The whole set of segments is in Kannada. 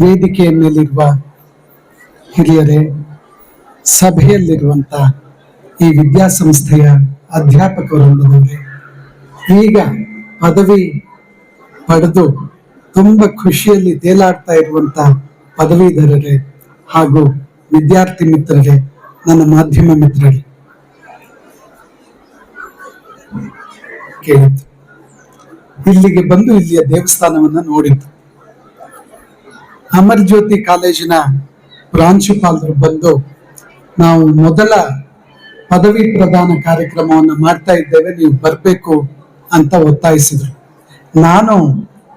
ವೇದಿಕೆಯ ಮೇಲಿರುವ ಹಿರಿಯರೇ ಸಭೆಯಲ್ಲಿರುವಂಥ ಈ ವಿದ್ಯಾಸಂಸ್ಥೆಯ ಅಧ್ಯಾಪಕ ವೃಂದದವರೇ ಈಗ ಪದವಿ ಪಡೆದು ತುಂಬ ಖುಷಿಯಲ್ಲಿ ತೇಲಾಡ್ತಾ ಇರುವಂತ ಪದವೀಧರರೇ ಹಾಗೂ ವಿದ್ಯಾರ್ಥಿ ಮಿತ್ರರೇ, ನನ್ನ ಮಾಧ್ಯಮ ಮಿತ್ರರೇ. ಕೇಳಿತು ಇಲ್ಲಿಗೆ ಬಂದು ಇಲ್ಲಿಯ ದೇವಸ್ಥಾನವನ್ನ ನೋಡಿದ್ದು. ಅಮರ್ ಜ್ಯೋತಿ ಕಾಲೇಜಿನ ಪ್ರಾಂಶುಪಾಲರು ಬಂದು ನಾವು ಮೊದಲ ಪದವಿ ಪ್ರದಾನ ಕಾರ್ಯಕ್ರಮವನ್ನು ಮಾಡ್ತಾ ಇದ್ದೇವೆ, ನೀವು ಬರಬೇಕು ಅಂತ ಒತ್ತಾಯಿಸಿದ್ರು. ನಾನು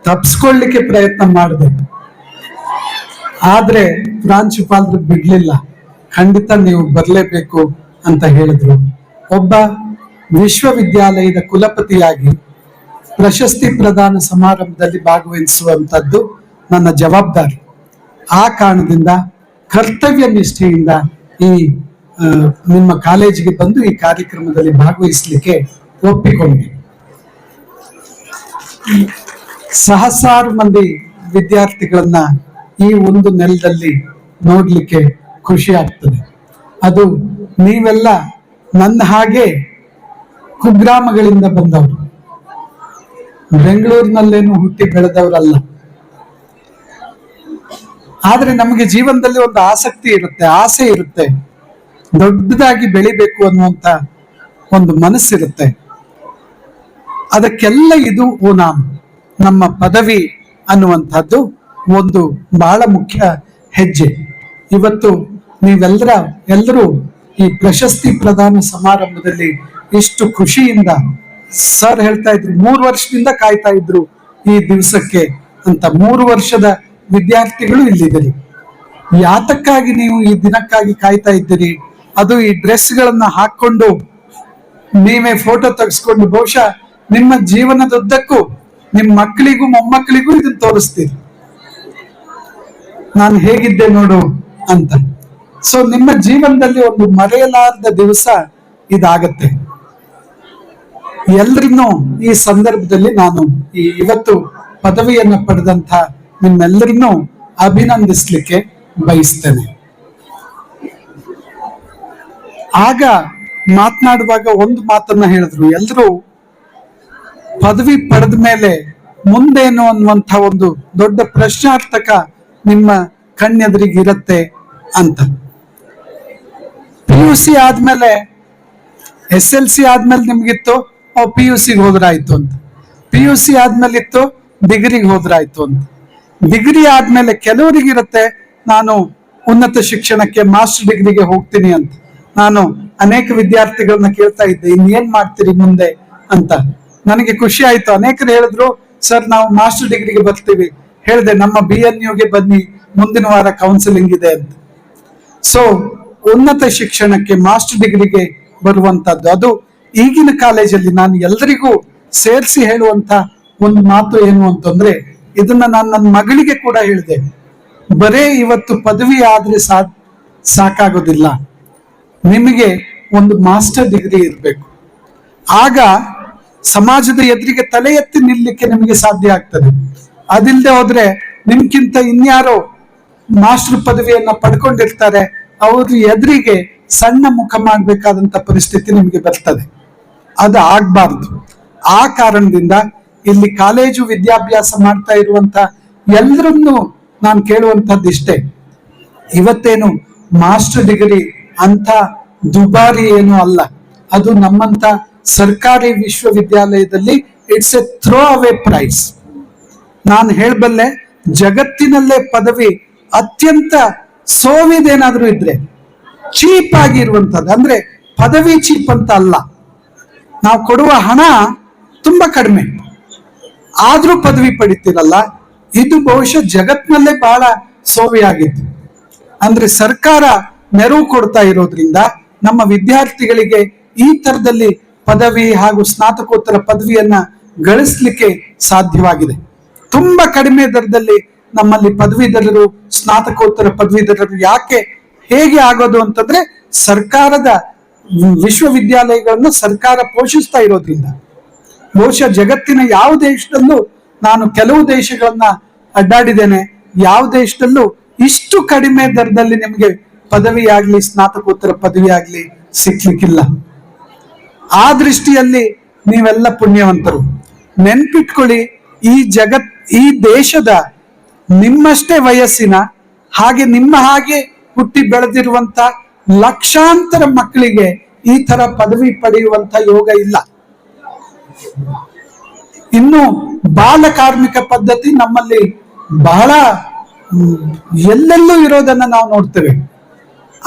ತಪ್ಪಿಸ್ಕೊಳ್ಳಿಕ್ಕೆ ಪ್ರಯತ್ನ ಮಾಡಿದೆ. ಆದ್ರೆ ಪ್ರಾಂಶುಪಾಲರು ಬಿಡ್ಲಿಲ್ಲ. ಖಂಡಿತ ನೀವು ಬರಲೇಬೇಕು ಅಂತ ಹೇಳಿದ್ರು. ಒಬ್ಬ ವಿಶ್ವವಿದ್ಯಾಲಯದ ಕುಲಪತಿಯಾಗಿ ಪ್ರಶಸ್ತಿ ಪ್ರದಾನ ಸಮಾರಂಭದಲ್ಲಿ ಭಾಗವಹಿಸುವಂಥದ್ದು ನನ್ನ ಜವಾಬ್ದಾರಿ. ಆ ಕಾರಣದಿಂದ ಕರ್ತವ್ಯ ನಿಷ್ಠೆಯಿಂದ ಈ ನಿಮ್ಮ ಕಾಲೇಜಿಗೆ ಬಂದು ಈ ಕಾರ್ಯಕ್ರಮದಲ್ಲಿ ಭಾಗವಹಿಸಲಿಕ್ಕೆ ಒಪ್ಪಿಕೊಂಡೆ. ಸಹಸ್ರಾರು ಮಂದಿ ವಿದ್ಯಾರ್ಥಿಗಳನ್ನ ಈ ಒಂದು ನೆಲದಲ್ಲಿ ನೋಡ್ಲಿಕ್ಕೆ ಖುಷಿ ಆಗ್ತದೆ. ಅದು ನೀವೆಲ್ಲ ನನ್ನ ಹಾಗೆ ಕುಗ್ರಾಮಗಳಿಂದ ಬಂದವರು. ಬೆಂಗಳೂರಿನಲ್ಲೇನು ಹುಟ್ಟಿ ಬೆಳೆದವರಲ್ಲ. ಆದ್ರೆ ನಮಗೆ ಜೀವನದಲ್ಲಿ ಒಂದು ಆಸಕ್ತಿ ಇರುತ್ತೆ, ಆಸೆ ಇರುತ್ತೆ. ದೊಡ್ಡದಾಗಿ ಬೆಳಿಬೇಕು ಅನ್ನುವಂತ ಒಂದು ಮನಸ್ಸಿರುತ್ತೆ. ಅದಕ್ಕೆಲ್ಲ ಇದು ಓನಾಮ್ ನಮ್ಮ ಪದವಿ ಅನ್ನುವಂಥದ್ದು ಒಂದು ಬಹಳ ಮುಖ್ಯ ಹೆಜ್ಜೆ. ಇವತ್ತು ನೀವೆಲ್ಲರ ಎಲ್ಲರೂ ಈ ಪ್ರಶಸ್ತಿ ಪ್ರದಾನ ಸಮಾರಂಭದಲ್ಲಿ ಇಷ್ಟು ಖುಷಿಯಿಂದ, ಸರ್ ಹೇಳ್ತಾ ಇದ್ರು, ಮೂರು ವರ್ಷದಿಂದ ಕಾಯ್ತಾ ಇದ್ರು ಈ ದಿವಸಕ್ಕೆ ಅಂತ ಮೂರು ವರ್ಷದ ವಿದ್ಯಾರ್ಥಿಗಳು ಇಲ್ಲಿದ್ದೀರಿ. ಯಾತಕ್ಕಾಗಿ ನೀವು ಈ ದಿನಕ್ಕಾಗಿ ಕಾಯ್ತಾ ಇದ್ದೀರಿ. ಅದು ಈ ಡ್ರೆಸ್ಗಳನ್ನ ಹಾಕೊಂಡು ನೀವೇ ಫೋಟೋ ತೆಗೆಸ್ಕೊಂಡು ಬಹುಶಃ ನಿಮ್ಮ ಜೀವನದುದ್ದಕ್ಕೂ ನಿಮ್ಮ ಮಕ್ಕಳಿಗೂ ಮೊಮ್ಮಕ್ಕಳಿಗೂ ಇದನ್ನ ತೋರಿಸ್ತೀರಿ. ನಾನು ಹೇಗಿದ್ದೆ ನೋಡು ಅಂತ. ಸೊ ನಿಮ್ಮ ಜೀವನದಲ್ಲಿ ಒಂದು ಮರೆಯಲಾರದ ದಿವಸ ಇದಾಗತ್ತೆ. ಎಲ್ರನ್ನೂ ಈ ಸಂದರ್ಭದಲ್ಲಿ ನಾನು ಈ ಇವತ್ತು ಪದವಿಯನ್ನ ಪಡೆದಂತ ನಿಮ್ಮೆಲ್ಲರನ್ನೂ ಅಭಿನಂದಿಸ್ಲಿಕ್ಕೆ ಬಯಸ್ತೇನೆ. ಆಗ ಮಾತನಾಡುವಾಗ ಒಂದು ಮಾತನ್ನ ಹೇಳಿದ್ರು. ಎಲ್ರೂ ಪದವಿ ಪಡೆದ ಮೇಲೆ ಮುಂದೇನು ಅನ್ನುವಂಥ ಒಂದು ದೊಡ್ಡ ಪ್ರಶ್ನಾರ್ಥಕ ನಿಮ್ಮ ಕಣ್ಣೆದುರಿಗೆ ಇರುತ್ತೆ ಅಂತ. ಪಿ ಯು ಸಿ ಆದ್ಮೇಲೆ ಎಸ್ ಎಲ್ ಸಿ ಆದ್ಮೇಲೆ ನಿಮ್ಗಿತ್ತು ಪಿ ಯು ಸಿಗೆ ಹೋದ್ರಾಯ್ತು ಅಂತ. ಪಿ ಯು ಸಿ ಆದ್ಮೇಲೆ ಇತ್ತು ಡಿಗ್ರಿಗೆ ಹೋದ್ರಾಯ್ತು ಅಂತ. ಡಿಗ್ರಿ ಆದ್ಮೇಲೆ ಕೆಲವರಿಗಿರುತ್ತೆ, ನಾನು ಉನ್ನತ ಶಿಕ್ಷಣಕ್ಕೆ ಮಾಸ್ಟರ್ ಡಿಗ್ರಿಗೆ ಹೋಗ್ತೀನಿ ಅಂತ. ನಾನು ಅನೇಕ ವಿದ್ಯಾರ್ಥಿಗಳನ್ನ ಕೇಳ್ತಾ ಇದ್ದೆ, ಇನ್ನೇನ್ ಮಾಡ್ತೀರಿ ಮುಂದೆ? ಅಂತ. ನನಗೆ ಖುಷಿ ಆಯ್ತು. ಅನೇಕರು ಹೇಳಿದ್ರು, ಸರ್, ನಾವು ಮಾಸ್ಟರ್ ಡಿಗ್ರಿಗೆ ಬರ್ತೀವಿ. ಹೇಳಿದೆ, ನಮ್ಮ ಬಿ ಎನ್ ಯುಗೆ ಬನ್ನಿ, ಮುಂದಿನ ವಾರ ಕೌನ್ಸಿಲಿಂಗ್ ಇದೆ ಅಂತ. ಸೊ ಉನ್ನತ ಶಿಕ್ಷಣಕ್ಕೆ ಮಾಸ್ಟರ್ ಡಿಗ್ರಿಗೆ ಬರುವಂತದ್ದು ಅದು ಈಗಿನ ಕಾಲೇಜಲ್ಲಿ ನಾನು ಎಲ್ರಿಗೂ ಸೇರಿಸಿ ಹೇಳುವಂತ ಒಂದು ಮಾತು ಏನು ಅಂತಂದ್ರೆ ಇದನ್ನ ನಾನು ನನ್ನ ಮಗಳಿಗೆ ಕೂಡ ಹೇಳಿದೆ. ಬರೇ ಇವತ್ತು ಪದವಿ ಆದ್ರೆ ಸಾ, ಸಾಕಾಗೋದಿಲ್ಲ. ನಿಮಗೆ ಒಂದು ಮಾಸ್ಟರ್ ಡಿಗ್ರಿ ಇರಬೇಕು. ಆಗ ಸಮಾಜದ ಎದುರಿಗೆ ತಲೆ ಎತ್ತಿ ನಿಲ್ಲಕ್ಕೆ ನಿಮಗೆ ಸಾಧ್ಯ ಆಗ್ತದೆ. ಅದಿಲ್ಲದೆ ಹೋದ್ರೆ ನಿಮ್ಗಿಂತ ಇನ್ಯಾರೋ ಮಾಸ್ಟರ್ ಪದವಿಯನ್ನ ಪಡ್ಕೊಂಡಿರ್ತಾರೆ, ಅವ್ರ ಎದುರಿಗೆ ಸಣ್ಣ ಮುಖ ಮಾಡಬೇಕಾದಂತ ಪರಿಸ್ಥಿತಿ ನಿಮಗೆ ಬರ್ತದೆ. ಅದು ಆಗ್ಬಾರ್ದು ಆ ಕಾರಣದಿಂದ ಇಲ್ಲಿ ಕಾಲೇಜು ವಿದ್ಯಾಭ್ಯಾಸ ಮಾಡ್ತಾ ಇರುವಂತ ಎಲ್ಲರನ್ನು ನಾನು ಕೇಳುವಂತದ್ದು ಇಷ್ಟೇ. ಇವತ್ತೇನು ಮಾಸ್ಟರ್ ಡಿಗ್ರಿ ಅಂತ ದುಬಾರಿ ಏನು ಅಲ್ಲ. ಅದು ನಮ್ಮಂತ ಸರ್ಕಾರಿ ವಿಶ್ವವಿದ್ಯಾಲಯದಲ್ಲಿ it's a throw away price. ನಾನು ಹೇಳಬಲ್ಲೆ ಜಗತ್ತಿನಲ್ಲೇ ಪದವಿ ಅತ್ಯಂತ ಸೋವಿದೇನಾದ್ರೂ ಇದ್ರೆ, ಚೀಪ್ ಆಗಿರುವಂತದ್ದು ಅಂದ್ರೆ ಪದವಿ ಚೀಪ್ ಅಂತ ಅಲ್ಲ. ನಾವು ಕೊಡುವ ಹಣ ತುಂಬಾ ಕಡಿಮೆ. ಆದ್ರೂ ಪದವಿ ಪಡಿತೀರಲ್ಲ, ಇದು ಬಹುಶಃ ಜಗತ್ನಲ್ಲೇ ಬಹಳ ಸೋವಿಯಾಗಿತ್ತು. ಅಂದ್ರೆ ಸರ್ಕಾರ ನೆರವು ಕೊಡ್ತಾ ಇರೋದ್ರಿಂದ ನಮ್ಮ ವಿದ್ಯಾರ್ಥಿಗಳಿಗೆ ಈ ತರದಲ್ಲಿ ಪದವಿ ಹಾಗೂ ಸ್ನಾತಕೋತ್ತರ ಪದವಿಯನ್ನ ಗಳಿಸ್ಲಿಕ್ಕೆ ಸಾಧ್ಯವಾಗಿದೆ. ತುಂಬಾ ಕಡಿಮೆ ದರದಲ್ಲಿ ನಮ್ಮಲ್ಲಿ ಪದವೀಧರರು, ಸ್ನಾತಕೋತ್ತರ ಪದವೀಧರರು ಯಾಕೆ ಹೇಗೆ ಆಗೋದು ಅಂತಂದ್ರೆ ಸರ್ಕಾರದ ವಿಶ್ವವಿದ್ಯಾಲಯಗಳನ್ನು ಸರ್ಕಾರ ಪೋಷಿಸ್ತಾ ಇರೋದ್ರಿಂದ. ಬಹುಶಃ ಜಗತ್ತಿನ ಯಾವ ದೇಶದಲ್ಲೂ ನಾನು ಕೆಲವು ದೇಶಗಳನ್ನ ಅಡ್ಡಾಡಿದ್ದೇನೆ. ಯಾವ ದೇಶದಲ್ಲೂ ಇಷ್ಟು ಕಡಿಮೆ ದರದಲ್ಲಿ ನಿಮಗೆ ಪದವಿ ಆಗ್ಲಿ ಸ್ನಾತಕೋತ್ತರ ಪದವಿ ಆಗ್ಲಿ ಸಿಕ್ಲಿಕ್ಕಿಲ್ಲ. ಆ ದೃಷ್ಟಿಯಲ್ಲಿ ನೀವೆಲ್ಲ ಪುಣ್ಯವಂತರು. ನೆನ್ಪಿಟ್ಕೊಳ್ಳಿ, ಈ ಜಗತ್, ಈ ದೇಶದ ನಿಮ್ಮಷ್ಟೇ ವಯಸ್ಸಿನ ಹಾಗೆ ನಿಮ್ಮ ಹಾಗೆ ಹುಟ್ಟಿ ಬೆಳೆದಿರುವಂತ ಲಕ್ಷಾಂತರ ಮಕ್ಕಳಿಗೆ ಈ ತರ ಪದವಿ ಪಡೆಯುವಂತ ಯೋಗ ಇಲ್ಲ. ಇನ್ನು ಬಾಲ ಕಾರ್ಮಿಕ ಪದ್ಧತಿ ನಮ್ಮಲ್ಲಿ ಬಹಳ ಎಲ್ಲೆಲ್ಲೂ ಇರೋದನ್ನ ನಾವು ನೋಡ್ತೇವೆ.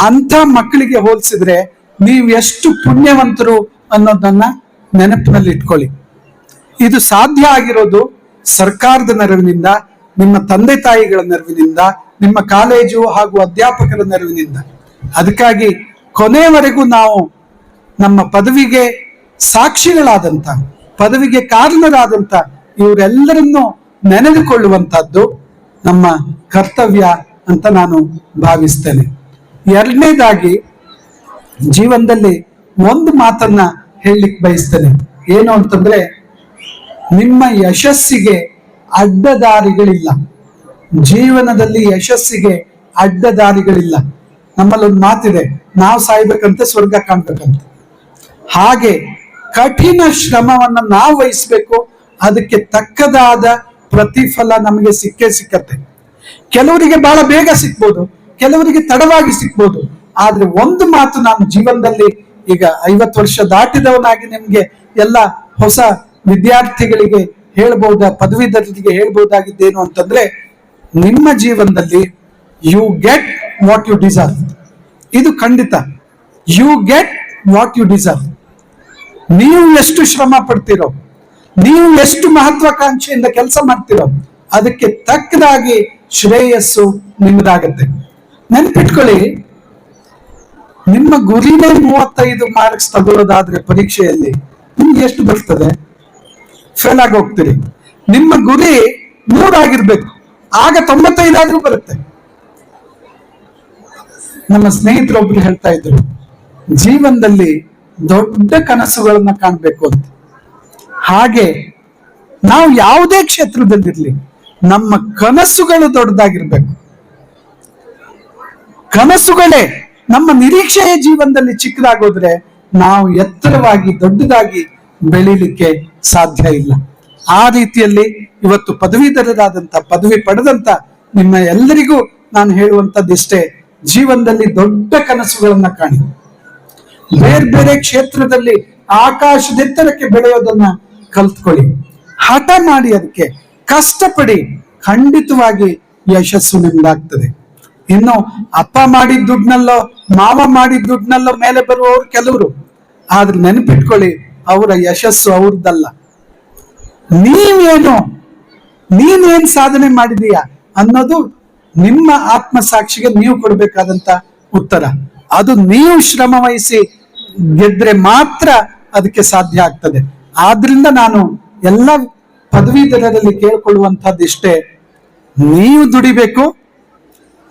ಅಂತ ಮಕ್ಕಳಿಗೆ ಹೋಲಿಸಿದ್ರೆ ನೀವು ಎಷ್ಟು ಪುಣ್ಯವಂತರು ಅನ್ನೋದನ್ನ ನೆನಪಿನಲ್ಲಿ ಇಟ್ಕೊಳ್ಳಿ. ಇದು ಸಾಧ್ಯ ಆಗಿರೋದು ಸರ್ಕಾರದ ನೆರವಿನಿಂದ, ನಿಮ್ಮ ತಂದೆ ತಾಯಿಗಳ ನೆರವಿನಿಂದ, ನಿಮ್ಮ ಕಾಲೇಜು ಹಾಗೂ ಅಧ್ಯಾಪಕರ ನೆರವಿನಿಂದ. ಅದಕ್ಕಾಗಿ ಕೊನೆಯವರೆಗೂ ನಾವು ನಮ್ಮ ಪದವಿಗೆ ಸಾಕ್ಷಿಗಳಾದಂತ ಪದವಿಗೆ ಕಾರಣರಾದಂತ ಇವರೆಲ್ಲರನ್ನು ನೆನೆದುಕೊಳ್ಳುವಂತಹದ್ದು ನಮ್ಮ ಕರ್ತವ್ಯ ಅಂತ ನಾನು ಭಾವಿಸ್ತೇನೆ. ಎರಡನೇದಾಗಿ ಜೀವನದಲ್ಲಿ ಒಂದು ಮಾತನ್ನ ಹೇಳಲಿಕ್ಕೆ ಬಯಸ್ತೇನೆ. ಏನು ಅಂತಂದ್ರೆ, ನಿಮ್ಮ ಯಶಸ್ಸಿಗೆ ಅಡ್ಡದಾರಿಗಳಿಲ್ಲ. ಜೀವನದಲ್ಲಿ ಯಶಸ್ಸಿಗೆ ಅಡ್ಡದಾರಿಗಳಿಲ್ಲ. ನಮ್ಮಲ್ಲಿ ಒಂದು ಮಾತಿದೆ, ನಾವು ಸಾಯ್ಬೇಕಂತೆ, ಸ್ವರ್ಗ ಕಾಣ್ಬೇಕಂತೆ. ಹಾಗೆ ಕಠಿಣ ಶ್ರಮವನ್ನ ನಾವು ವಹಿಸ್ಬೇಕು. ಅದಕ್ಕೆ ತಕ್ಕದಾದ ಪ್ರತಿಫಲ ನಮಗೆ ಸಿಕ್ಕೇ ಸಿಕ್ಕತ್ತೆ. ಕೆಲವರಿಗೆ ಬಹಳ ಬೇಗ ಸಿಕ್ಬೋದು ಕೆಲವರಿಗೆ ತಡವಾಗಿ ಸಿಕ್ಬೋದು ಆದ್ರೆ ಒಂದು ಮಾತು ನಾನು ಜೀವನದಲ್ಲಿ ಈಗ ಐವತ್ತು ವರ್ಷ ದಾಟಿದವನಾಗಿ ನಿಮ್ಗೆ ಎಲ್ಲ ಹೊಸ ವಿದ್ಯಾರ್ಥಿಗಳಿಗೆ ಹೇಳ್ಬಹುದ ಪದವೀಧರರಿಗೆ ಹೇಳ್ಬಹುದಾಗಿದ್ದೇನು ಅಂತಂದ್ರೆ, ನಿಮ್ಮ ಜೀವನದಲ್ಲಿ you get what you deserve ಇದು ಖಂಡಿತ. You get what you deserve ನೀವು ಎಷ್ಟು ಶ್ರಮ ಪಡ್ತೀರೋ, ನೀವು ಎಷ್ಟು ಮಹತ್ವಾಕಾಂಕ್ಷೆಯಿಂದ ಕೆಲಸ ಮಾಡ್ತೀರೋ, ಅದಕ್ಕೆ ತಕ್ಕದಾಗಿ ಶ್ರೇಯಸ್ಸು ನಿಮ್ಮದಾಗತ್ತೆ ನೆನ್ಪಿಟ್ಕೊಳ್ಳಿ, ನಿಮ್ಮ ಗುರಿನೇ ಮೂವತ್ತೈದು ಮಾರ್ಕ್ಸ್ ತಗೊಳ್ಳೋದಾದ್ರೆ ಪರೀಕ್ಷೆಯಲ್ಲಿ ನಿಮ್ಗೆ ಎಷ್ಟು ಬರ್ತದೆ? ಫೇಲ್ ಆಗಿ ಹೋಗ್ತೀರಿ. ನಿಮ್ಮ ಗುರಿ ನೂರಾಗಿರ್ಬೇಕು ಆಗ ತೊಂಬತ್ತೈದಾದ್ರೂ ಬರುತ್ತೆ. ನಮ್ಮ ಸ್ನೇಹಿತರೊಬ್ರು ಹೇಳ್ತಾ ಇದ್ರು, ಜೀವನದಲ್ಲಿ ದೊಡ್ಡ ಕನಸುಗಳನ್ನ ಕಾಣಬೇಕು ಅಂತ. ಹಾಗೆ ನಾವು ಯಾವುದೇ ಕ್ಷೇತ್ರದಲ್ಲಿರ್ಲಿ ನಮ್ಮ ಕನಸುಗಳು ದೊಡ್ಡದಾಗಿರ್ಬೇಕು. ಕನಸುಗಳೇ ನಮ್ಮ ನಿರೀಕ್ಷೆಯ ಜೀವನದಲ್ಲಿ ಚಿಕ್ಕದಾಗೋದ್ರೆ ನಾವು ಎತ್ತರವಾಗಿ ದೊಡ್ಡದಾಗಿ ಬೆಳೀಲಿಕ್ಕೆ ಸಾಧ್ಯ ಇಲ್ಲ. ಆ ರೀತಿಯಲ್ಲಿ ಇವತ್ತು ಪದವೀಧರರಾದಂತ ಪದವಿ ಪಡೆದಂತ ನಿಮ್ಮ ಎಲ್ಲರಿಗೂ ನಾನು ಹೇಳುವಂಥದ್ದಿಷ್ಟೇ, ಜೀವನದಲ್ಲಿ ದೊಡ್ಡ ಕನಸುಗಳನ್ನ ಕಾಣಿ. ಬೇರೆ ಬೇರೆ ಕ್ಷೇತ್ರದಲ್ಲಿ ಆಕಾಶದೆತ್ತರಕ್ಕೆ ಬೆಳೆಯೋದನ್ನ ಕಲ್ತ್ಕೊಳ್ಳಿ. ಹಠ ಮಾಡಿ ಅದಕ್ಕೆ ಕಷ್ಟಪಡಿ ಖಂಡಿತವಾಗಿ ಯಶಸ್ಸು ನಿಮ್ದಾಗ್ತದೆ. ಇನ್ನು ಅಪ್ಪ ಮಾಡಿದ ದುಡ್ನಲ್ಲೋ ಮಾವ ಮಾಡಿದ ದುಡ್ನಲ್ಲೋ ಮೇಲೆ ಬರುವವರು ಕೆಲವರು, ಆದ್ರೆ ನೆನಪಿಟ್ಕೊಳ್ಳಿ, ಅವರ ಯಶಸ್ಸು ಅವ್ರದ್ದಲ್ಲ. ನೀವೇನು, ನೀನೇನ್ ಸಾಧನೆ ಮಾಡಿದೀಯಾ ಅನ್ನೋದು ನಿಮ್ಮ ಆತ್ಮಸಾಕ್ಷಿಗೆ ನೀವು ಕೊಡಬೇಕಾದಂತ ಉತ್ತರ. ಅದು ನೀವು ಶ್ರಮ ವಹಿಸಿ ಗೆದ್ರೆ ಮಾತ್ರ ಅದಕ್ಕೆ ಸಾಧ್ಯ ಆಗ್ತದೆ. ಆದ್ರಿಂದ ನಾನು ಎಲ್ಲ ಪದವೀಧರರಲ್ಲಿ ಕೇಳ್ಕೊಳ್ಳುವಂತಹದ್ದು ಇಷ್ಟೇ. ನೀವು ದುಡಿಬೇಕು,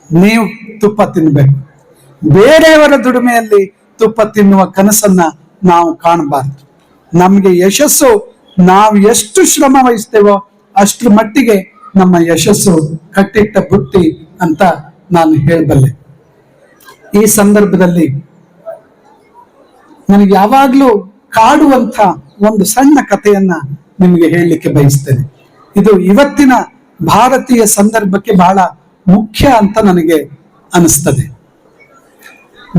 ನೀವು ತುಪ್ಪ ತಿನ್ಬೇಕು. ಬೇರೆಯವರ ದುಡಿಮೆಯಲ್ಲಿ ತುಪ್ಪ ತಿನ್ನುವ ಕನಸನ್ನ ನಾವು ಕಾಣಬಾರ್ದು. ನಮಗೆ ಯಶಸ್ಸು ನಾವು ಎಷ್ಟು ಶ್ರಮ ವಹಿಸ್ತೇವೋ ಅಷ್ಟ್ರ ಮಟ್ಟಿಗೆ ನಮ್ಮ ಯಶಸ್ಸು ಕಟ್ಟಿಟ್ಟ ಬುಟ್ಟಿ ಅಂತ ನಾನು ಹೇಳಬಲ್ಲೆ. ಈ ಸಂದರ್ಭದಲ್ಲಿ ನನಗೆ ಯಾವಾಗ್ಲೂ ಕಾಡುವಂತ ಒಂದು ಸಣ್ಣ ಕಥೆಯನ್ನ ನಿಮಗೆ ಹೇಳಲಿಕ್ಕೆ ಬಯಸ್ತೇನೆ. ಇದು ಇವತ್ತಿನ ಭಾರತೀಯ ಸಂದರ್ಭಕ್ಕೆ ಬಹಳ ಮುಖ್ಯ ಅಂತ ನನಗೆ ಅನಿಸ್ತದೆ.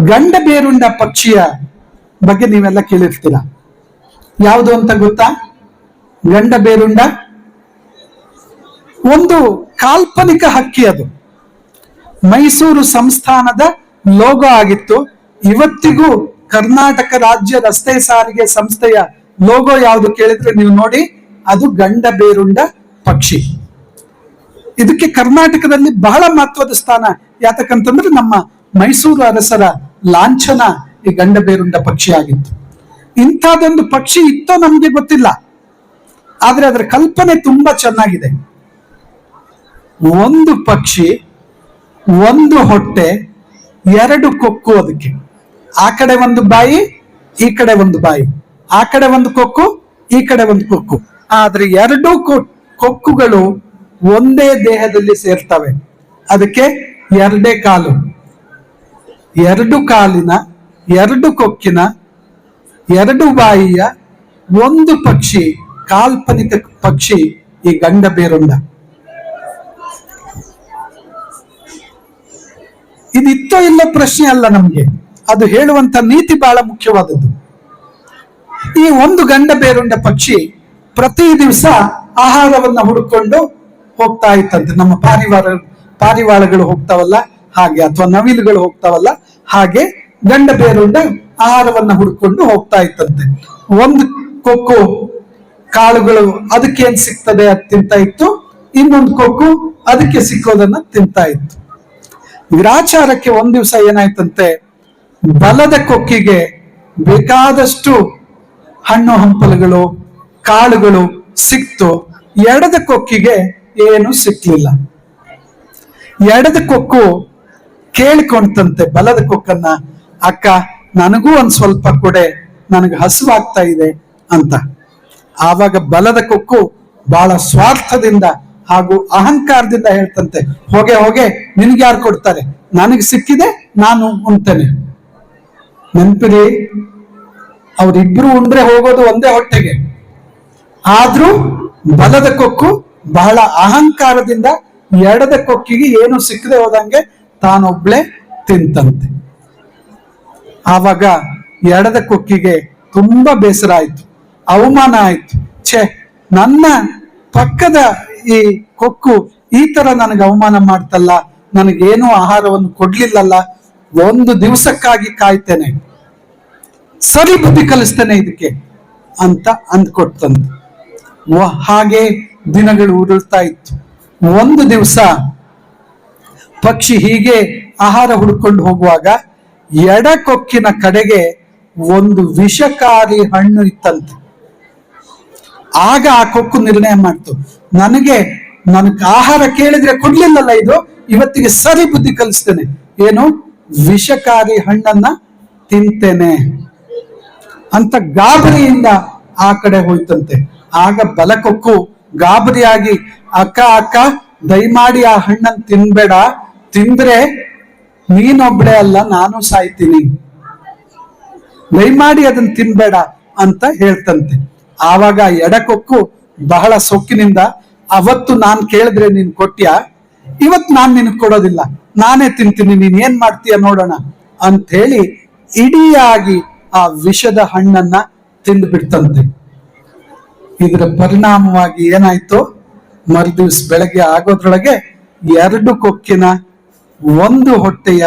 ಗಂಡ ಬೇರುಂಡ ಪಕ್ಷಿಯ ಬಗ್ಗೆ ನೀವೆಲ್ಲ ಕೇಳಿರ್ತೀರ. ಯಾವುದು ಅಂತ ಗೊತ್ತಾ? ಗಂಡ ಬೇರುಂಡ? ಒಂದು ಕಾಲ್ಪನಿಕ ಹಕ್ಕಿ ಅದು. ಮೈಸೂರು ಸಂಸ್ಥಾನದ ಲೋಗೋ ಆಗಿತ್ತು. ಇವತ್ತಿಗೂ ಕರ್ನಾಟಕ ರಾಜ್ಯ ರಸ್ತೆ ಸಾರಿಗೆ ಸಂಸ್ಥೆಯ ಲೋಗೋ ಯಾವುದು ಕೇಳಿದ್ರೆ ನೀವು ನೋಡಿ, ಅದು ಗಂಡ ಬೇರುಂಡ ಪಕ್ಷಿ. ಇದಕ್ಕೆ ಕರ್ನಾಟಕದಲ್ಲಿ ಬಹಳ ಮಹತ್ವದ ಸ್ಥಾನ ಯಾತಕ್ಕಂತಂದ್ರೆ ನಮ್ಮ ಮೈಸೂರು ಅರಸರ ಲಾಂಛನ ಈ ಗಂಡ ಬೇರುಂಡ ಪಕ್ಷಿ ಆಗಿತ್ತು. ಇಂಥದೊಂದು ಪಕ್ಷಿ ಇತ್ತೋ ನಮ್ಗೆ ಗೊತ್ತಿಲ್ಲ. ಆದ್ರೆ ಅದರ ಕಲ್ಪನೆ ತುಂಬಾ ಚೆನ್ನಾಗಿದೆ. ಒಂದು ಪಕ್ಷಿ, ಒಂದು ಹೊಟ್ಟೆ, ಎರಡು ಕೊಕ್ಕು ಅದಕ್ಕೆ. ಆ ಕಡೆ ಒಂದು ಬಾಯಿ, ಈ ಕಡೆ ಒಂದು ಬಾಯಿ. ಆ ಕಡೆ ಒಂದು ಕೊಕ್ಕು, ಈ ಕಡೆ ಒಂದು ಕೊಕ್ಕು. ಆದ್ರೆ ಎರಡೂ ಕೊಕ್ಕುಗಳು ಒಂದೇ ದೇಹದಲ್ಲಿ ಸೇರ್ತವೆ. ಅದಕ್ಕೆ ಎರಡೇ ಕಾಲು. ಎರಡು ಕಾಲಿನ, ಎರಡು ಕೊಕ್ಕಿನ, ಎರಡು ಬಾಯಿಯ ಒಂದು ಪಕ್ಷಿ, ಕಾಲ್ಪನಿಕ ಪಕ್ಷಿ ಈ ಗಂಡ ಬೇರುಂಡ ಇದಿತ್ತೋ ಇಲ್ಲ ಪ್ರಶ್ನೆ ಅಲ್ಲ ನಮ್ಗೆ. ಅದು ಹೇಳುವಂತ ನೀತಿ ಬಹಳ ಮುಖ್ಯವಾದದ್ದು. ಈ ಒಂದು ಗಂಡ ಬೇರುಂಡ ಪಕ್ಷಿ ಪ್ರತಿ ದಿವಸ ಆಹಾರವನ್ನ ಹುಡುಕೊಂಡು ಹೋಗ್ತಾ ಇತ್ತಂತೆ. ನಮ್ಮ ಪಾರಿವಾರ ಪಾರಿವಾಳಗಳು ಹೋಗ್ತಾವಲ್ಲ, ಹಾಗೆ ಅಥವಾ ನವಿಲುಗಳು ಹೋಗ್ತಾವಲ್ಲ, ಹಾಗೆ ಗಂಡ ಬೇರುಂಡ ಆಹಾರವನ್ನ ಹುಡುಕೊಂಡು ಹೋಗ್ತಾ ಇತ್ತಂತೆ. ಒಂದು ಕೊಕ್ಕು ಕಾಳುಗಳು ಅದಕ್ಕೆ ಏನ್ ಸಿಗ್ತದೆ ಅದು ತಿಂತಾ ಇತ್ತು, ಇನ್ನೊಂದು ಕೊಕ್ಕು ಅದಕ್ಕೆ ಸಿಕ್ಕೋದನ್ನ ತಿಂತಾ ಇತ್ತು. ವಿರಾಚಾರಕ್ಕೆ ಒಂದ್ ದಿವಸ ಏನಾಯ್ತಂತೆ ಬಲದ ಕೊಕ್ಕಿಗೆ ಬೇಕಾದಷ್ಟು ಹಣ್ಣು ಹಂಪಲುಗಳು, ಕಾಳುಗಳು ಸಿಕ್ತು. ಎಡದ ಕೊಕ್ಕಿಗೆ ಏನು ಸಿಕ್ಲಿಲ್ಲ. ಎಡದ ಕೊಕ್ಕು ಕೇಳಿಕೊಂಡ್ತಂತೆ ಬಲದ ಕೊಕ್ಕನ್ನ, ಅಕ್ಕ, ನನಗೂ ಒಂದ್ ಸ್ವಲ್ಪ ಕೊಡೆ, ನನಗೆ ಹಸುವಾಗ್ತಾ ಇದೆ ಅಂತ. ಆವಾಗ ಬಲದ ಕೊಕ್ಕು ಬಹಳ ಸ್ವಾರ್ಥದಿಂದ ಹಾಗೂ ಅಹಂಕಾರದಿಂದ ಹೇಳ್ತಂತೆ, ಹೋಗೆ ಹೋಗೆ ನಿನ್ಗೆ ಯಾರು ಕೊಡ್ತಾರೆ? ನನಗೆ ಸಿಕ್ಕಿದೆ, ನಾನು ಉಣ್ತೇನೆ ನೆನ್ಪಿರಿ ಅವರಿಬ್ರು ಉಂಡ್ರೆ ಹೋಗೋದು ಒಂದೇ ಹೊಟ್ಟೆಗೆ. ಆದ್ರೂ ಬಲದ ಕೊಕ್ಕು ಬಹಳ ಅಹಂಕಾರದಿಂದ ಎಡದ ಕೊಕ್ಕಿಗೆ ಏನು ಸಿಕ್ಕದೆ ಹೋದಂಗೆ ತಾನೊಬ್ಳೆ ತಿಂತಂತೆ. ಆವಾಗ ಎಡದ ಕೊಕ್ಕಿಗೆ ತುಂಬಾ ಬೇಸರ ಆಯ್ತು, ಅವಮಾನ ಆಯ್ತು. ಛೆ, ನನ್ನ ಪಕ್ಕದ ಈ ಕೊಕ್ಕು ಈ ತರ ನನಗೆ ಅವಮಾನ ಮಾಡ್ತಲ್ಲ, ನನಗೇನು ಆಹಾರವನ್ನು ಕೊಡ್ಲಿಲ್ಲಲ್ಲ ಒಂದು ದಿವಸಕ್ಕಾಗಿ ಕಾಯ್ತೇನೆ. ಸರಿ ಬುದ್ಧಿ ಕಲಿಸ್ತೇನೆ ಇದಕ್ಕೆ ಅಂತ ಅಂದ್ಕೊಡ್ತಂತೆ ವ- ಹಾಗೆ ದಿನಗಳು ಉರುಳ್ತಾ ಇತ್ತು. ಒಂದು ದಿವಸ ಪಕ್ಷಿ ಹೀಗೆ ಆಹಾರ ಹುಡ್ಕೊಂಡು ಹೋಗುವಾಗ ಎಡಕೊಕ್ಕಿನ ಕಡೆಗೆ ಒಂದು ವಿಷಕಾರಿ ಹಣ್ಣು ಇತ್ತಂತೆ. ಆಗ ಆ ಕೊಕ್ಕು ನಿರ್ಣಯ ಮಾಡ್ತು. ನನಗೆ ನನಗೆ ಆಹಾರ ಕೇಳಿದ್ರೆ ಕೊಡ್ಲಿಲ್ಲಲ್ಲ ಇದು? ಇವತ್ತಿಗೆ ಸರಿ ಬುದ್ಧಿ ಕಲಿಸ್ತೇನೆ. ಏನು? ವಿಷಕಾರಿ ಹಣ್ಣನ್ನ ತಿಂತೇನೆ ಅಂತ ಗಾಬರಿಯಿಂದ ಆ ಕಡೆ ಹೋಯ್ತಂತೆ. ಆಗ ಬಲಕೊಕ್ಕು ಗಾಬರಿಯಾಗಿ, ಅಕ್ಕ ಅಕ್ಕ, ದಯಮಾಡಿ ಆ ಹಣ್ಣನ್ನು ತಿನ್ಬೇಡ. ತಿಂದ್ರೆ ನೀನೊಬ್ಳೆ ಅಲ್ಲ, ನಾನು ಸಾಯ್ತೀನಿ. ದಯಮಾಡಿ ಅದನ್ನ ತಿನ್ಬೇಡ ಅಂತ ಹೇಳ್ತಂತೆ. ಆವಾಗ ಎಡಕೊಕ್ಕು ಬಹಳ ಸೊಕ್ಕಿನಿಂದ, ಅವತ್ತು ನಾನ್ ಕೇಳಿದ್ರೆ ನೀನ್ ಕೊಟ್ಟ್ಯಾ ಇವತ್ ನಾನ್ ನಿನ್ ಕೊಡೋದಿಲ್ಲ. ನಾನೇ ತಿಂತೀನಿ, ನೀನ್ ಏನ್ ಮಾಡ್ತೀಯ ನೋಡೋಣ ಅಂತ ಹೇಳಿ ಇಡಿಯಾಗಿ ಆ ವಿಷದ ಹಣ್ಣನ್ನ ತಿಂದು ಬಿಡ್ತಂತೆ ಇದರ ಪರಿಣಾಮವಾಗಿ ಏನಾಯ್ತು? ಮರುದಿವ್ಸ ಬೆಳಗ್ಗೆ ಆಗೋದ್ರೊಳಗೆ ಎರಡು ಕೊಕ್ಕಿನ ಒಂದು ಹೊಟ್ಟೆಯ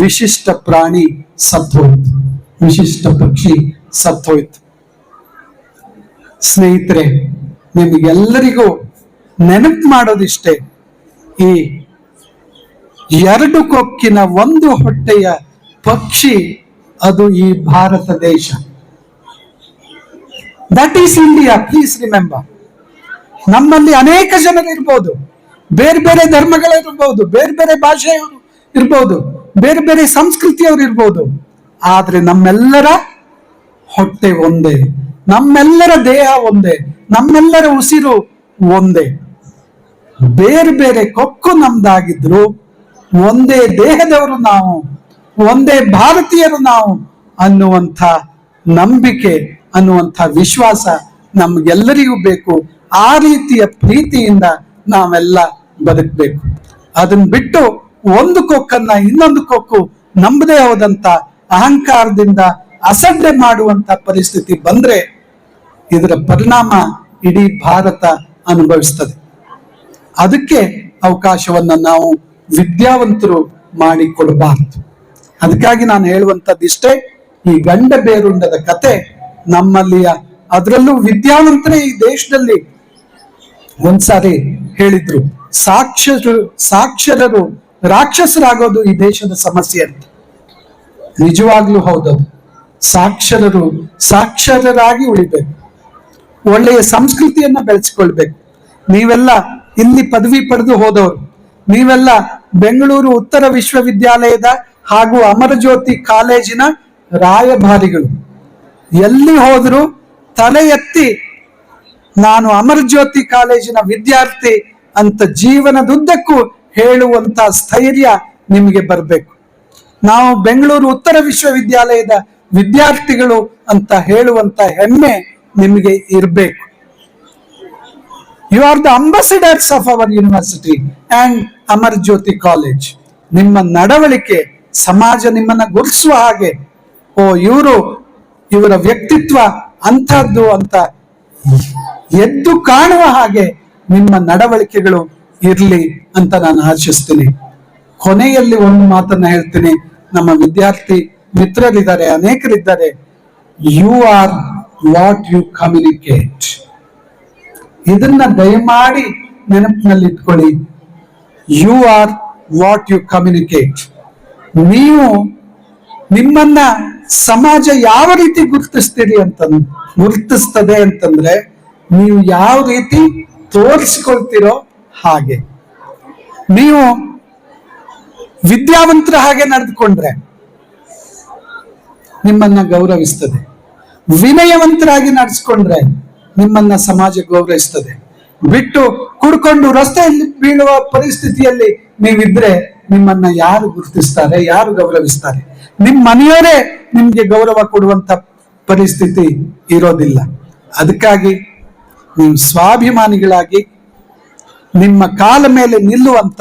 ವಿಶಿಷ್ಟ ಪ್ರಾಣಿ ಸತ್ತೋಯ್ತು. ವಿಶಿಷ್ಟ ಪಕ್ಷಿ ಸತ್ತೋಯ್ತು. ಸ್ನೇಹಿತರೆ, ನಿಮಗೆಲ್ಲರಿಗೂ ನೆನಪು ಮಾಡೋದಿಷ್ಟೇ, ಈ ಎರಡು ಕೊಕ್ಕಿನ ಒಂದು ಹೊಟ್ಟೆಯ ಪಕ್ಷಿ ಅದು ಈ ಭಾರತ ದೇಶ. That is India please remember ನಮ್ಮಲ್ಲಿ ಅನೇಕ ಜನರು ಇರ್ಬೋದು. ಬೇರೆ ಬೇರೆ ಧರ್ಮಗಳಿರ್ಬೋದು ಬೇರೆ ಬೇರೆ ಭಾಷೆಯವರು ಇರ್ಬೋದು, ಬೇರೆ ಬೇರೆ ಸಂಸ್ಕೃತಿಯವರು ಇರ್ಬೋದು. ಆದ್ರೆ ನಮ್ಮೆಲ್ಲರ ಹೊಟ್ಟೆ ಒಂದೇ, ನಮ್ಮೆಲ್ಲರ ದೇಹ ಒಂದೇ, ನಮ್ಮೆಲ್ಲರ ಉಸಿರು ಒಂದೇ. ಬೇರೆ ಬೇರೆ ಕೊಕ್ಕು ನಮ್ದಾಗಿದ್ರು ಒಂದೇ ದೇಹದವರು ನಾವು, ಒಂದೇ ಭಾರತೀಯರು ನಾವು ಅನ್ನುವಂಥ ನಂಬಿಕೆ, ಅನ್ನುವಂಥ ವಿಶ್ವಾಸ ನಮ್ಗೆಲ್ಲರಿಗೂ ಬೇಕು. ಆ ರೀತಿಯ ಪ್ರೀತಿಯಿಂದ ನಾವೆಲ್ಲ ಬದುಕಬೇಕು. ಅದನ್ನ ಬಿಟ್ಟು ಒಂದು ಕೊಕ್ಕನ್ನ ಇನ್ನೊಂದು ಕೊಕ್ಕು ನಂಬದೇ ಹೋದಂಥ ಅಹಂಕಾರದಿಂದ ಅಸಡ್ಡೆ ಮಾಡುವಂತ ಪರಿಸ್ಥಿತಿ ಬಂದ್ರೆ ಇದರ ಪರಿಣಾಮ ಇಡೀ ಭಾರತ ಅನುಭವಿಸ್ತದೆ. ಅದಕ್ಕೆ ಅವಕಾಶವನ್ನ ನಾವು ವಿದ್ಯಾವಂತರು ಮಾಡಿಕೊಡಬಾರದು. ಅದಕ್ಕಾಗಿ ನಾನು ಹೇಳುವಂತದ್ದು ಇಷ್ಟೇ, ಈ ಗಂಡ ಬೇರುಂಡದ ಕತೆ ನಮ್ಮಲ್ಲಿಯ, ಅದರಲ್ಲೂ ವಿದ್ಯಾವಂತರೇ ಈ ದೇಶದಲ್ಲಿ ಒಂದ್ಸಾರಿ ಹೇಳಿದ್ರು ಸಾಕ್ಷರರು ಸಾಕ್ಷರರು ರಾಕ್ಷಸರಾಗೋದು ಈ ದೇಶದ ಸಮಸ್ಯೆ ಅಂತ. ನಿಜವಾಗ್ಲೂ ಹೌದದು. ಸಾಕ್ಷರರು ಸಾಕ್ಷರರಾಗಿ ಉಳಿಬೇಕು. ಒಳ್ಳೆಯ ಸಂಸ್ಕೃತಿಯನ್ನ ಬೆಳೆಸ್ಕೊಳ್ಬೇಕು. ನೀವೆಲ್ಲ ಇಲ್ಲಿ ಪದವಿ ಪಡೆದು ಹೋದವರು, ನೀವೆಲ್ಲ ಬೆಂಗಳೂರು ಉತ್ತರ ವಿಶ್ವವಿದ್ಯಾಲಯದ ಹಾಗೂ ಅಮರಜ್ಯೋತಿ ಕಾಲೇಜಿನ ರಾಯಭಾರಿಗಳು. ಎಲ್ಲಿ ಹೋದರೂ ತಲೆ ಎತ್ತಿ, ನಾನು ಅಮರಜ್ಯೋತಿ ಕಾಲೇಜಿನ ವಿದ್ಯಾರ್ಥಿ ಅಂತ ಜೀವನದುದ್ದಕ್ಕೂ ಹೇಳುವಂತ ಸ್ಥೈರ್ಯ ನಿಮಗೆ ಬರಬೇಕು. ನಾವು ಬೆಂಗಳೂರು ಉತ್ತರ ವಿಶ್ವವಿದ್ಯಾಲಯದ ವಿದ್ಯಾರ್ಥಿಗಳು ಅಂತ ಹೇಳುವಂತ ಹೆಮ್ಮೆ ನಿಮಗೆ ಇರಬೇಕು. You are the ambassadors of our university and Amar Jyoti college ನಿಮ್ಮ ನಡವಳಿಕೆ ಸಮಾಜ ನಿಮ್ಮನ್ನ ಗುರುತಿಸುವ ಹಾಗೆ. ಓ, ಇವರು ಇವರ ವ್ಯಕ್ತಿತ್ವ ಅಂಥದ್ದು ಅಂತ ಎದ್ದು ಕಾಣುವ ಹಾಗೆ ನಿಮ್ಮ ನಡವಳಿಕೆಗಳು ಇರಲಿ ಅಂತ ನಾನು ಆಶಿಸ್ತೀನಿ. ಕೊನೆಯಲ್ಲಿ ಒಂದು ಮಾತನ್ನ ಹೇಳ್ತೀನಿ. ನಮ್ಮ ವಿದ್ಯಾರ್ಥಿ ಮಿತ್ರರಿದ್ದಾರೆ, ಅನೇಕರಿದ್ದಾರೆ. You are what you communicate ಇದನ್ನ ದಯಮಾಡಿ ನೆನಪಿನಲ್ಲಿ ಇಟ್ಕೊಳ್ಳಿ you are what you communicate ನೀವು ನಿಮ್ಮನ್ನ ಸಮಾಜ ಯಾವ ರೀತಿ ಗುರುತಿಸ್ತೀರಿ ಅಂತ ಗುರುತಿಸ್ತದೆ ಅಂತಂದ್ರೆ ನೀವು ಯಾವ ರೀತಿ ತೋರಿಸ್ಕೊಳ್ತೀರೋ ಹಾಗೆ. ನೀವು ವಿದ್ಯಾವಂತರ ಹಾಗೆ ನಡೆದುಕೊಂಡ್ರೆ ನಿಮ್ಮನ್ನ ಗೌರವಿಸ್ತದೆ. ವಿನಯವಂತರಾಗಿ ನಡೆಸ್ಕೊಂಡ್ರೆ ನಿಮ್ಮನ್ನ ಸಮಾಜ ಗೌರವಿಸ್ತದೆ. ಬಿಟ್ಟು ಕುಡ್ಕೊಂಡು ರಸ್ತೆಯಲ್ಲಿ ಬೀಳುವ ಪರಿಸ್ಥಿತಿಯಲ್ಲಿ ನೀವಿದ್ರೆ ನಿಮ್ಮನ್ನ ಯಾರು ಗುರುತಿಸ್ತಾರೆ, ಯಾರು ಗೌರವಿಸ್ತಾರೆ? ನಿಮ್ ಮನೆಯವರೇ ನಿಮ್ಗೆ ಗೌರವ ಕೊಡುವಂತ ಪರಿಸ್ಥಿತಿ ಇರೋದಿಲ್ಲ. ಅದಕ್ಕಾಗಿ ನೀವು ಸ್ವಾಭಿಮಾನಿಗಳಾಗಿ ನಿಮ್ಮ ಕಾಲ ಮೇಲೆ ನಿಲ್ಲುವಂತ,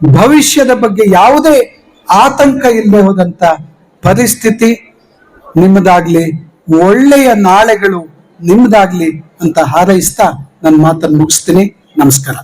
ಭವಿಷ್ಯದ ಬಗ್ಗೆ ಯಾವುದೇ ಆತಂಕ ಇಲ್ಲದೆ ಹೋದಂತ ಪರಿಸ್ಥಿತಿ ನಿಮ್ಮದಾಗ್ಲಿ ಒಳ್ಳೆಯ ನಾಳೆಗಳು ನಿಮ್ಮದಾಗ್ಲಿ ಅಂತ ಹಾರೈಸ್ತಾ ನನ್ನ ಮಾತನ್ನು ಮುಗಿಸ್ತೀನಿ. ನಮಸ್ಕಾರ.